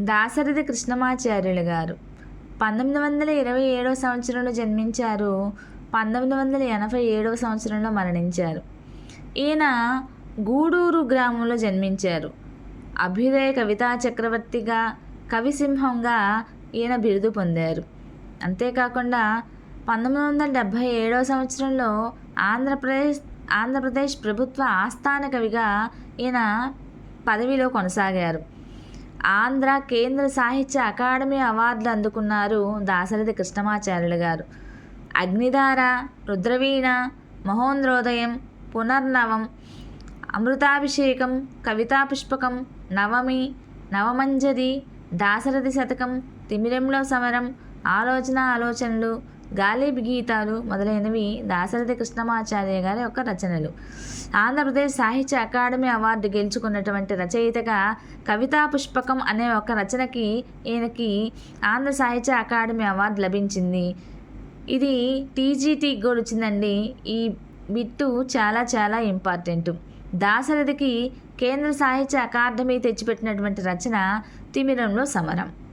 దాశరథి కృష్ణమాచార్యులు గారు. పంతొమ్మిది వందల ఇరవై ఏడవ సంవత్సరంలో జన్మించారు. పంతొమ్మిది వందల ఎనభై ఏడవ సంవత్సరంలో మరణించారు. ఈయన గూడూరు గ్రామంలో జన్మించారు. అభ్యుదయ కవితా చక్రవర్తిగా కవిసింహంగా ఈయన బిరుదు పొందారు. అంతేకాకుండా పంతొమ్మిది వందల డెబ్భై ఏడవ సంవత్సరంలో ఆంధ్రప్రదేశ్ ఆంధ్రప్రదేశ్ ప్రభుత్వ ఆస్థాన కవిగా ఈయన పదవిలో కొనసాగారు. ఆంధ్ర కేంద్ర సాహిత్య అకాడమీ అవార్డులు అందుకున్నారు దాశరథి కృష్ణమాచార్యులు గారు. అగ్నిధార రుద్రవీణ మహోంద్రోదయం పునర్నవం అమృతాభిషేకం కవితా పుష్పకం నవమి నవమంజరి దాశరథి శతకం తిమిరంలో సమరం ఆలోచన ఆలోచనలు గాలిబ్ గీతాలు మొదలైనవి దాశరథి కృష్ణమాచార్య గారి యొక్క రచనలు. ఆంధ్రప్రదేశ్ సాహిత్య అకాడమీ అవార్డు గెలుచుకున్నటువంటి రచయితగా కవితా పుష్పకం అనే ఒక రచనకి ఈయనకి ఆంధ్ర సాహిత్య అకాడమీ అవార్డు లభించింది. ఇది టీజీటీకి కూడా వచ్చిందండి ఈ బిట్టు చాలా చాలా ఇంపార్టెంట్. దాశరథికి కేంద్ర సాహిత్య అకాడమీ తెచ్చిపెట్టినటువంటి రచన తిమిరంలో సమరం.